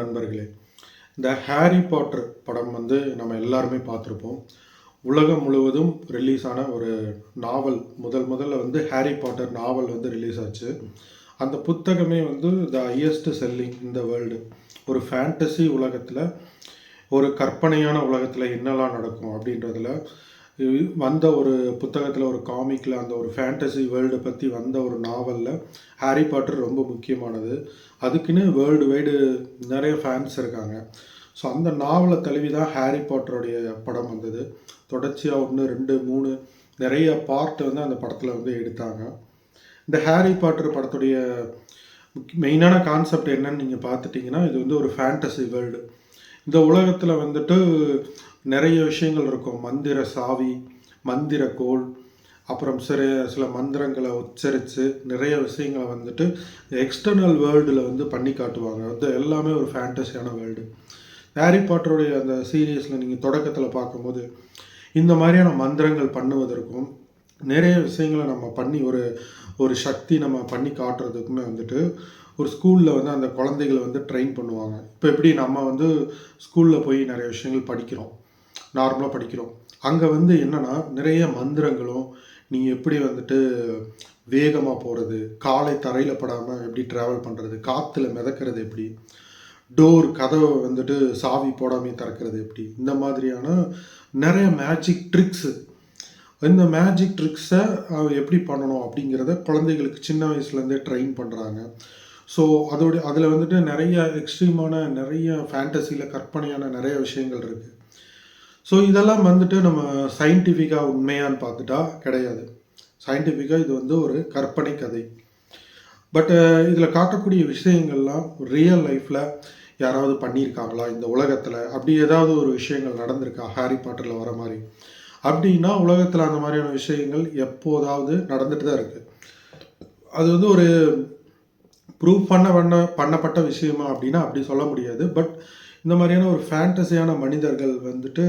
நண்பர்களே இந்த Harry Potter படம் வந்து நம்ம எல்லாருமே பார்த்துருப்போம். உலகம் முழுவதும் ரிலீஸ் ஆன ஒரு நாவல் முதல் முதல்ல வந்து ஹாரி பாட்டர் நாவல் வந்து ரிலீஸ் ஆச்சு. அந்த புத்தகமே வந்து த ஹையஸ்ட் செல்லிங் இந்த வேர்ல்டு ஒரு ஃபேண்டசி உலகத்தில் ஒரு கற்பனையான உலகத்தில் என்னெல்லாம் நடக்கும் அப்படின்றதுல வந்த ஒரு புத்தகத்தில் ஒரு காமிக்கில் அந்த ஒரு ஃபேண்டசி வேர்ல்டை பற்றி வந்த ஒரு நாவலில் ஹாரி பாட்டர் ரொம்ப முக்கியமானது. அதுக்குன்னு வேர்ல்டு வைடு நிறைய ஃபேன்ஸ் இருக்காங்க. ஸோ அந்த நாவலை தழுவி தான் ஹாரி பாட்டருடைய படம் வந்தது. தொடர்ச்சியாக ஒன்று ரெண்டு மூணு நிறைய பார்ட் வந்து அந்த படத்தில் வந்து எடுத்தாங்க. இந்த ஹாரி பாட்டர் படத்துடைய மெயினான கான்செப்ட் என்னன்னு நீங்கள் பார்த்துட்டிங்கன்னா இது வந்து ஒரு ஃபேண்டசி வேர்ல்டு இந்த உலகத்தில் வந்துட்டு நிறைய விஷயங்கள் இருக்கும். மந்திர சாவி மந்திர கோல் அப்புறம் சில சில மந்திரங்களை உச்சரித்து நிறைய விஷயங்களை வந்துட்டு எக்ஸ்டர்னல் வேர்ல்டில் வந்து பண்ணி காட்டுவாங்க. அது எல்லாமே ஒரு ஃபேண்டஸியான வேர்ல்டு ஹாரி பாட்டருடைய அந்த சீரியஸில் நீங்கள் தொடக்கத்தில் பார்க்கும்போது இந்த மாதிரியான மந்திரங்கள் பண்ணுவதற்கும் நிறைய விஷயங்களை நம்ம பண்ணி ஒரு ஒரு சக்தி நம்ம பண்ணி காட்டுறதுக்குமே வந்துட்டு ஒரு ஸ்கூலில் வந்து அந்த குழந்தைகளை வந்து ட்ரெயின் பண்ணுவாங்க. இப்போ எப்படி நம்ம வந்து ஸ்கூலில் போய் நிறைய விஷயங்கள் படிக்கிறோம். நார்மலாக படிக்கிறோம். அங்கே வந்து என்னென்னா நிறைய மந்திரங்களும் நீங்கள் எப்படி வந்துட்டு வேகமாக போகிறது காலை தரையில் படாமல் எப்படி ட்ராவல் பண்ணுறது காற்றுல மிதக்கிறது எப்படி டோர் கதவை வந்துட்டு சாவி போடாமே திறக்கிறது எப்படி இந்த மாதிரியான நிறைய மேஜிக் ட்ரிக்ஸு இந்த மேஜிக் ட்ரிக்ஸை எப்படி பண்ணணும் அப்படிங்கிறத குழந்தைகளுக்கு சின்ன வயசுலேருந்தே ட்ரெயின் பண்ணுறாங்க ஸோ அதோடய அதில் வந்துட்டு நிறைய எக்ஸ்ட்ரீமான நிறைய ஃபேண்டசியில் கற்பனையான நிறைய விஷயங்கள் இருக்குது ஸோ இதெல்லாம் வந்துட்டு நம்ம சயின்டிஃபிக்காக உண்மையான்னு பார்த்துட்டா கிடையாது. சயின்டிஃபிக்காக இது வந்து ஒரு கற்பனை கதை. பட்டு இதில் காட்டக்கூடிய விஷயங்கள்லாம் ரியல் லைஃப்பில் யாராவது பண்ணியிருக்காங்களா இந்த உலகத்தில்? அப்படி ஏதாவது ஒரு விஷயங்கள் நடந்திருக்கா? ஹாரி பாட்டரில் வர மாதிரி. அப்படின்னா உலகத்தில் அந்த மாதிரியான விஷயங்கள் எப்போதாவது நடந்துட்டு தான் இருக்குது அது வந்து ஒரு ப்ரூவ் பண்ண பண்ண பண்ணப்பட்ட விஷயமா அப்படின்னா அப்படி சொல்ல முடியாது. பட் இந்த மாதிரியான ஒரு ஃபேண்டஸியான மனிதர்கள் வந்துட்டு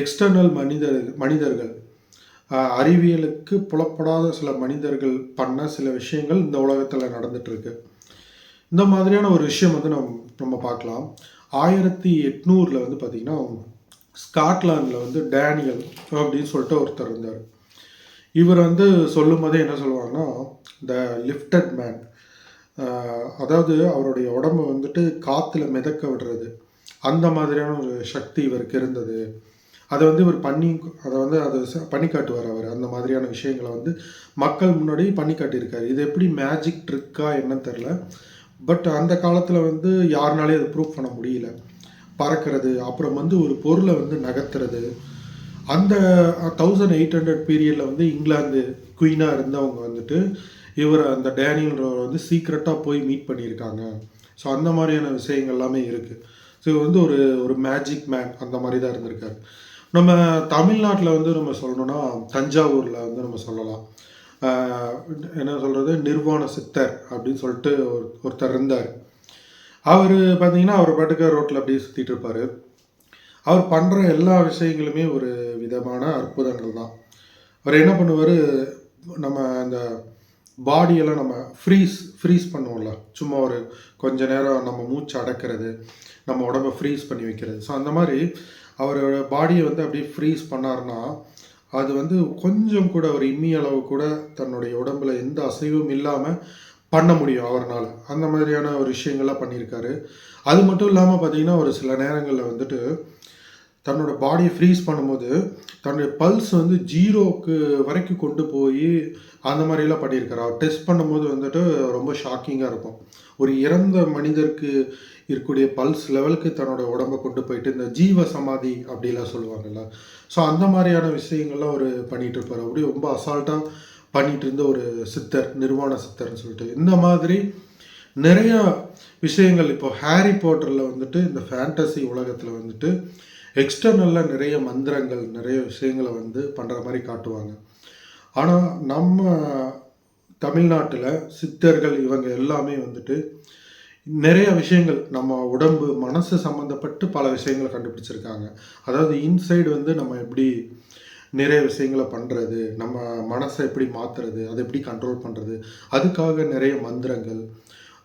எக்ஸ்டர்னல் மனிதர் மனிதர்கள் அறிவியலுக்கு புலப்படாத சில மனிதர்கள் பண்ண சில விஷயங்கள் இந்த உலகத்தில் நடந்துகிட்ருக்கு இந்த மாதிரியான ஒரு விஷயம் வந்து நம் நம்ம பார்க்கலாம். ஆயிரத்தி எட்நூறில் வந்து பார்த்திங்கன்னா ஸ்காட்லாண்டில் வந்து டேனியல் அப்படின்னு சொல்லிட்டு ஒருத்தர் இருந்தார். இவர் வந்து சொல்லும் போதே என்ன சொல்லுவாங்கன்னா த லிஃப்டட் மேன் அதாவது அவருடைய உடம்பு வந்துட்டு காற்றுல மிதக்க விடுறது. அந்த மாதிரியான ஒரு சக்தி இவருக்கு இருந்தது அதை வந்து இவர் பண்ணி அதை வந்து அதை ச- பண்ணி காட்டுவார் அவர். அந்த மாதிரியான விஷயங்களை வந்து மக்கள் முன்னாடி பண்ணி காட்டியிருக்காரு. இது எப்படி மேஜிக் ட்ரிக்கா என்னன்னு தெரில பட் அந்த காலத்தில் வந்து யாருனாலே அதை ப்ரூவ் பண்ண முடியல. பறக்கிறது அப்புறம் வந்து ஒரு பொருளை வந்து நகர்த்துறது. அந்த தௌசண்ட் எயிட் ஹண்ட்ரட் பீரியடில் வந்து இங்கிலாந்து குயினாக இருந்தவங்க வந்துட்டு இவர் அந்த டேனியல் வந்து சீக்ரெட்டாக போய் மீட் பண்ணியிருக்காங்க. ஸோ அந்த மாதிரியான விஷயங்கள் எல்லாமே இருக்குது ஸோ வந்து ஒரு ஒரு மேஜிக் மேன் அந்த மாதிரி தான் இருந்திருக்காரு. நம்ம தமிழ்நாட்டில் வந்து நம்ம சொல்லணும்னா தஞ்சாவூரில் வந்து நம்ம சொல்லலாம். என்ன சொல்கிறது நிர்வாண சித்தர் அப்படின்னு சொல்லிட்டு ஒரு ஒருத்தர் இருந்தார். அவர் பார்த்தீங்கன்னா அவர் பாட்டுக்க ரோட்டில் அப்படியே சுற்றிட்டு இருப்பார். அவர் பண்ணுற எல்லா விஷயங்களுமே ஒரு விதமான அற்புதங்கள் தான் அவர் என்ன பண்ணுவார்? நம்ம அந்த பாடியெல்லாம் நம்ம ஃப்ரீஸ் ஃப்ரீஸ் பண்ணுவோம்ல. சும்மா ஒரு கொஞ்ச நேரம் நம்ம மூச்சு அடக்கிறது நம்ம உடம்ப ஃப்ரீஸ் பண்ணி வைக்கிறது. ஸோ அந்த மாதிரி அவரோட பாடியை வந்து அப்படியே ஃப்ரீஸ் பண்ணாருன்னா அது வந்து கொஞ்சம் கூட ஒரு இம்மி அளவு கூட தன்னுடைய உடம்புல எந்த அசைவும் இல்லாமல் பண்ண முடியும் அவர்னால். அந்த மாதிரியான ஒரு விஷயங்கள்லாம் பண்ணியிருக்காரு. அது மட்டும் இல்லாமல் பார்த்தீங்கன்னா ஒரு சில நேரங்களில் வந்துட்டு தன்னோட பாடியை ஃப்ரீஸ் பண்ணும்போது தன்னுடைய பல்ஸ் வந்து ஜீரோக்கு வரைக்கும் கொண்டு போய் அந்த மாதிரிலாம் பண்ணியிருக்காரு. அவர் டெஸ்ட் பண்ணும்போது வந்துட்டு ரொம்ப ஷாக்கிங்காக இருக்கும். ஒரு இறந்த மனிதருக்கு இருக்கக்கூடிய பல்ஸ் லெவலுக்கு தன்னோட உடம்பை கொண்டு போயிட்டு இந்த ஜீவ சமாதி அப்படிலாம் சொல்லுவாங்கல்ல. ஸோ அந்த மாதிரியான விஷயங்கள்லாம் அவர் பண்ணிட்டு இருப்பார். அப்படி ரொம்ப அசால்ட்டாக பண்ணிட்டு இருந்த ஒரு சித்தர் நிர்வாண சித்தர்னு சொல்லிட்டு. இந்த மாதிரி நிறையா விஷயங்கள். இப்போ ஹாரி போட்டரில் வந்துட்டு இந்த ஃபேண்டசி உலகத்தில் வந்துட்டு எக்ஸ்டர்னலில் நிறைய மந்திரங்கள் நிறைய விஷயங்களை வந்து பண்ணுற மாதிரி காட்டுவாங்க. ஆனால் நம்ம தமிழ்நாட்டில் சித்தர்கள் இவங்க எல்லாமே வந்துட்டு நிறைய விஷயங்கள் நம்ம உடம்பு மனசு சம்மந்தப்பட்டு பல விஷயங்களை கண்டுபிடிச்சிருக்காங்க. அதாவது இன்சைடு வந்து நம்ம எப்படி நிறைய விஷயங்களை பண்ணுறது நம்ம மனசை எப்படி மாற்றுறது அதை எப்படி கண்ட்ரோல் பண்ணுறது அதுக்காக நிறைய மந்திரங்கள்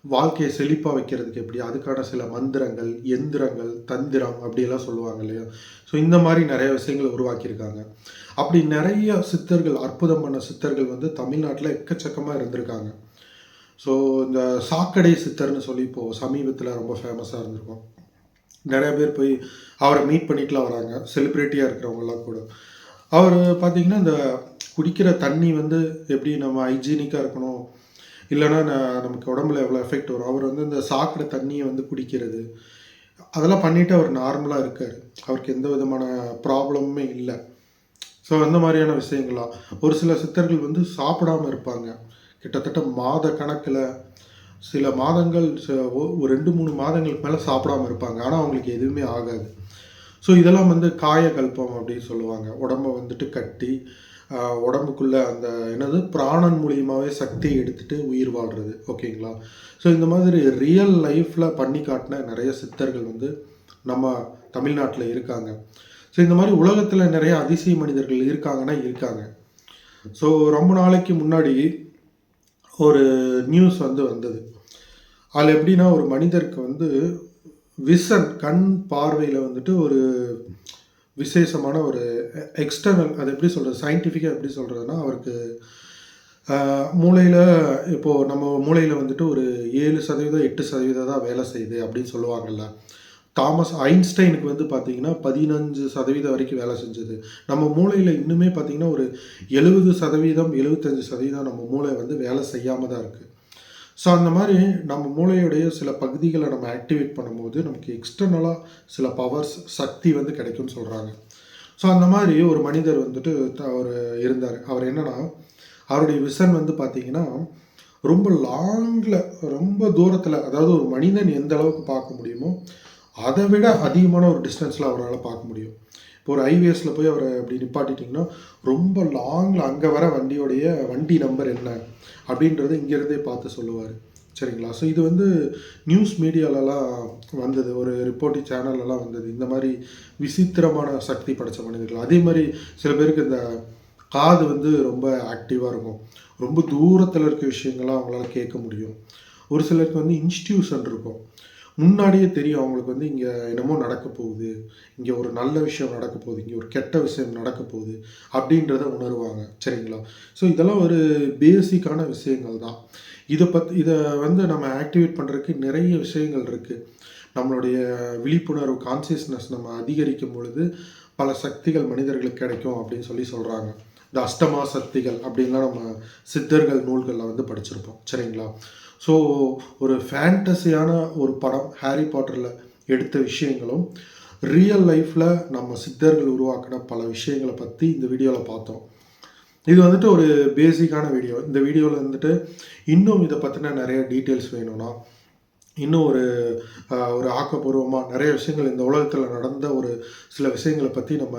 வாழ்க்கையை செழிப்பாக வைக்கிறதுக்கு எப்படி? அதுக்கான சில மந்திரங்கள் எந்திரங்கள் தந்திரம் அப்படிலாம் சொல்லுவாங்க இல்லையா? ஸோ இந்த மாதிரி நிறைய விஷயங்களை உருவாக்கியிருக்காங்க. அப்படி நிறைய சித்தர்கள் அற்புதம் பண்ண சித்தர்கள் வந்து தமிழ்நாட்டில் எக்கச்சக்கமாக இருந்திருக்காங்க. ஸோ இந்த சாக்கடை சித்தர்னு சொல்லி இப்போது சமீபத்தில் ரொம்ப ஃபேமஸாக இருந்திருக்கும். நிறைய பேர் போய் அவரை மீட் பண்ணிட்டுலாம் வராங்க. செலிப்ரிட்டியாக இருக்கிறவங்கலாம் கூட. அவர் பார்த்தீங்கன்னா இந்த குடிக்கிற தண்ணி வந்து எப்படி நம்ம ஹைஜீனிக்காக இருக்கணும் இல்லைன்னா நமக்கு உடம்புல எவ்வளோ எஃபெக்ட் வரும்? அவர் வந்து இந்த சாக்கடை தண்ணியை வந்து குடிக்கிறது. அதெல்லாம் பண்ணிட்டு அவர் நார்மலாக இருக்கார். அவருக்கு எந்த விதமான ப்ராப்ளமுமே இல்லை. ஸோ அந்த மாதிரியான விஷயங்களாம் ஒரு சில சித்தர்கள் வந்து சாப்பிடாம இருப்பாங்க. கிட்டத்தட்ட மாத கணக்கில் சில மாதங்கள் ஒரு ரெண்டு மூணு மாதங்களுக்கு மேலே சாப்பிடாம இருப்பாங்க. ஆனால் அவங்களுக்கு எதுவுமே ஆகாது. ஸோ இதெல்லாம் வந்து காயகல்பம் அப்படின்னு சொல்லுவாங்க. உடம்ப வந்துட்டு கட்டி உடம்புக்குள்ளே அந்த என்னது பிராணன் மூலியமாகவே சக்தியை எடுத்துகிட்டு உயிர் வாழ்றது ஓகேங்களா? ஸோ இந்த மாதிரி ரியல் லைஃப்பில் பண்ணி காட்டின நிறைய சித்தர்கள் வந்து நம்ம தமிழ்நாட்டில் இருக்காங்க. ஸோ இந்த மாதிரி உலகத்தில் நிறைய அதிசய மனிதர்கள் இருக்காங்கன்னா இருக்காங்க. ஸோ ரொம்ப நாளைக்கு முன்னாடி ஒரு நியூஸ் வந்து வந்தது. அதில் எப்படின்னா ஒரு மனிதருக்கு வந்து விசன் கண் பார்வையில் வந்துட்டு ஒரு விசேஷமான ஒரு எக்ஸ்டர்னல் அது எப்படி சொல்கிறது சயின்டிஃபிக்காக எப்படி சொல்கிறதுனா அவருக்கு மூளையில் இப்போது நம்ம மூளையில் வந்துட்டு ஒரு ஏழு சதவீதம் எட்டு சதவீதம் தான் வேலை செய்யுது அப்படின்னு சொல்லுவாங்கள்ல தாமஸ் ஐன்ஸ்டைனுக்கு வந்து பார்த்தீங்கன்னா பதினஞ்சு சதவீதம் வரைக்கும் வேலை செஞ்சது. நம்ம மூளையில் இன்னுமே பார்த்தீங்கன்னா ஒரு எழுபது சதவீதம் எழுபத்தஞ்சு சதவீதம் நம்ம மூளை வந்து வேலை செய்யாமல் தான் இருக்குது ஸோ அந்த மாதிரி நம்ம மூளையுடைய சில பகுதிகளை நம்ம ஆக்டிவேட் பண்ணும்போது நமக்கு எக்ஸ்டர்னலாக சில பவர்ஸ் சக்தி வந்து கிடைக்கும்னு சொல்கிறாங்க ஸோ அந்த மாதிரி ஒரு மனிதர் வந்துட்டு அவர் இருந்தார். அவர் என்னன்னா அவருடைய விசன் வந்து பார்த்திங்கன்னா ரொம்ப லாங்கில் ரொம்ப தூரத்தில் அதாவது ஒரு மனிதன் எந்த அளவுக்கு பார்க்க முடியுமோ அதை விட அதிகமான ஒரு டிஸ்டன்ஸில் அவரால் பார்க்க முடியும். இப்போ ஒரு ஹைவேஸில் போய் அவரை அப்படி நிப்பாட்டிட்டிங்கன்னா ரொம்ப லாங்கில் அங்கே வர வண்டியோடைய வண்டி நம்பர் என்ன அப்படின்றத இங்கேருந்தே பார்த்து சொல்லுவார். சரிங்களா? ஸோ இது வந்து நியூஸ் மீடியாலலாம் வந்தது. ஒரு ரிப்போர்ட்டிங் சேனல்லலாம் வந்தது. இந்த மாதிரி விசித்திரமான சக்தி படைச்ச மனிதர்கள். அதே மாதிரி சில பேருக்கு இந்த காது வந்து ரொம்ப ஆக்டிவாக இருக்கும். ரொம்ப தூரத்தில் இருக்க விஷயங்கள்லாம் அவங்களால கேட்க முடியும். ஒரு சிலருக்கு வந்து இன்ஸ்டியூஷன் இருக்கும். முன்னாடியே தெரியும் அவங்களுக்கு வந்து இங்கே என்னமோ நடக்க போகுது. இங்கே ஒரு நல்ல விஷயம் நடக்க போகுது. இங்கே ஒரு கெட்ட விஷயம் நடக்க போகுது அப்படின்றத உணருவாங்க. சரிங்களா? ஸோ இதெல்லாம் ஒரு பேசிக்கான விஷயங்கள் தான். இதை பற்றி இதை வந்து நம்ம ஆக்டிவேட் பண்ணுறதுக்கு நிறைய விஷயங்கள் இருக்குது நம்மளுடைய விழிப்புணர்வு கான்சியஸ்னஸ் நம்ம அதிகரிக்கும் பொழுது பல சக்திகள் மனிதர்களுக்கு கிடைக்கும் அப்படின்னு சொல்லி சொல்கிறாங்க இந்த அஷ்டமா சக்திகள் அப்படின்லாம் நம்ம சித்தர்கள் நூல்களில் வந்து படிச்சிருப்போம். சரிங்களா? ஸோ ஒரு ஃபேண்டஸியான ஒரு படம் ஹாரி பாட்டரில் எடுத்த விஷயங்களும் ரியல் லைஃப்பில் நம்ம சித்தர்கள் உருவாக்கின பல விஷயங்களை பற்றி இந்த வீடியோவில் பார்த்தோம். இது வந்துட்டு ஒரு பேசிக்கான வீடியோ இந்த வீடியோவில் வந்துட்டு இன்னும் இதை பற்றின நிறைய டீட்டெயில்ஸ் வேணும்னா இன்னும் ஒரு ஒரு ஆக்கப்பூர்வமாக நிறைய விஷயங்கள் இந்த உலகத்தில் நடந்த ஒரு சில விஷயங்களை பற்றி நம்ம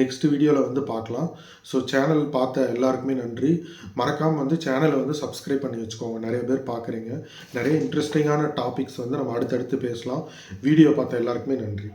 நெக்ஸ்ட் வீடியோவில் வந்து பார்க்கலாம். ஸோ சேனல் பார்த்த எல்லாருக்குமே நன்றி. மறக்காமல் வந்து சேனலை வந்து சப்ஸ்கிரைப் பண்ணி வச்சுக்கோங்க. நிறைய பேர் பார்க்குறீங்க. நிறைய இன்ட்ரெஸ்டிங்கான டாபிக்ஸ் வந்து நம்ம அடுத்தடுத்து பேசலாம். வீடியோ பார்த்த எல்லாருக்குமே நன்றி.